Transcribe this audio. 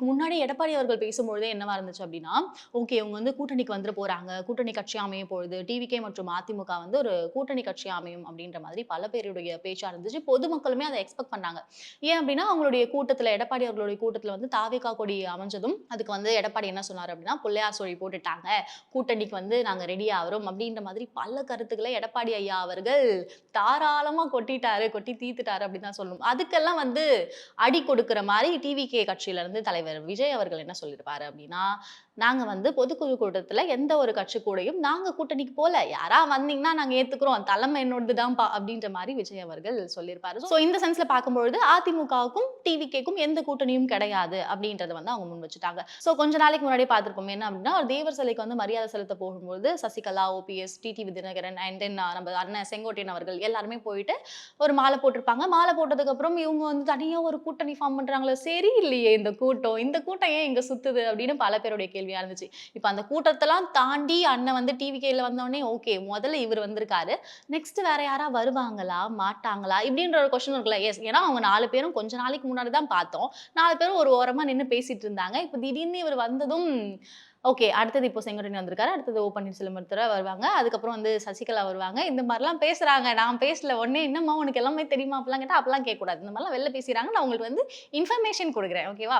நாளைக்கு முன்னாடி எடப்பாடி அவர்கள் பேசும்பொழுது என்னவா இருந்துச்சு அப்படின்னா ஓகே இவங்க வந்து கூட்டணிக்கு வந்துட போறாங்க. கூட்டணி கட்சி அமையும் பொழுது டிவிகே மற்றும் அதிமுக வந்து ஒரு கூட்டணி கட்சி அமையும் அப்படின்ற மாதிரி பல பேருடைய பேச்சா இருந்துச்சு. பொதுமக்களுமே அதை எக்ஸ்பெக்ட் பண்ணாங்க. ஏன் அப்படின்னா அவங்களுடைய கூட்டத்துல எடப்பாடி அவர்களுடைய கூட்டத்துல வந்து தாவேகா கொடி அமைஞ்சதும் அதுக்கு வந்து எடப்பாடி என்ன சொன்னார் அப்படின்னா பிள்ளையார் சொல்லி போட்டுட்டாங்க. கூட்டணிக்கு வந்து நாங்க ரெடி ஆகிறோம் அப்படின்ற மாதிரி பல கருத்துக்களை எடப்பாடி ஐயா அவர்கள் தாராளமா கொட்டிட்டாரு கொட்டி தீத்துட்டாரு அப்படின்னு தான் சொல்லணும். அதுக்கெல்லாம் வந்து அடி கொடுக்கிற மாதிரி டிவிகே கட்சியில இருந்து தலைவர் விஜய் அவர்கள் என்ன சொல்லியிருப்பாரு அப்படின்னா நாங்க வந்து பொதுக்குழு கூட்டத்துல எந்த ஒரு கட்சி கூடயும் நாங்க கூட்டணிக்கு போல. யாரா வந்தீங்கன்னா நாங்க ஏத்துக்கிறோம். தலைமை என்னோடது தான்ப்பா அப்படின்ற மாதிரி விஜய் அவர்கள் சொல்லியிருப்பாரு ஸோ இந்த சென்ஸ்ல பார்க்கும்பொழுது அதிமுகவுக்கும் டிவிகேக்கும் எந்த கூட்டணியும் கிடையாது அப்படின்றத வந்து அவங்க முன் வச்சுட்டாங்க. ஸோ கொஞ்ச நாளைக்கு முன்னாடி பார்த்துருப்போம். என்ன அப்படின்னா ஒரு தேவர் சிலைக்கு வந்து மரியாதை செலுத்த போகும்போது சசிகலா ஓபிஎஸ் டிடிவி தினகரன் அண்ட் தென் நம்ம அண்ணன் செங்கோட்டையன் அவர்கள் எல்லாருமே போயிட்டு ஒரு மாலை போட்டிருப்பாங்க. மாலை போட்டதுக்கு அப்புறம் இவங்க வந்து தனியா ஒரு கூட்டணி ஃபார்ம் பண்ணுறாங்களோ சரி இல்லையே இந்த கூட்டம். இந்த கூட்டம் ஏன் இங்க சுத்துது அப்படின்னு பல பேருடைய கேள்வியா இருந்துச்சு இப்போ அந்த கூட்டத்தெல்லாம் தாண்டி அண்ணன் வந்து டிவி கேல வந்தோடனே ஓகே முதல்ல இவர் வந்திருக்காரு. நெக்ஸ்ட் வேற யாரா வருவாங்களா? மாட்டாங்களா? இப்படின்ற ஒரு கொஸ்டின் இருக்குல்ல. எஸ் ஏன்னா அவங்க நாலு பேரும் கொஞ்ச நாளைக்கு முன்னாடி தான் பார்த்தோம். நாலு பேரும் ஒரு ஓரமா நின்று பேசிட்டு இருந்தாங்க. இப்போ திடீர்னு இவர் வந்ததும் ஓகே அடுத்தது இப்போ செங்கோட்டையன் வந்திருக்காரு. அடுத்தது ஓ பன்னீர்செல்வம் ஒருத்தர வருவாங்க. அதுக்கப்புறம் வந்து சசிகலா வருவாங்க. இந்த மாதிரிலாம் பேசுறாங்க. நான் பேசல உடனே என்னம்மா உனக்கு எல்லாமே தெரியுமா? அப்படிலாம் கேட்டால் அப்பெல்லாம் கேட்கக்கூடாது. இந்த மாதிரிலாம் வெளில பேசுகிறாங்க நான் உங்களுக்கு வந்து இன்ஃபர்மேஷன் கொடுக்குறேன். ஓகேவா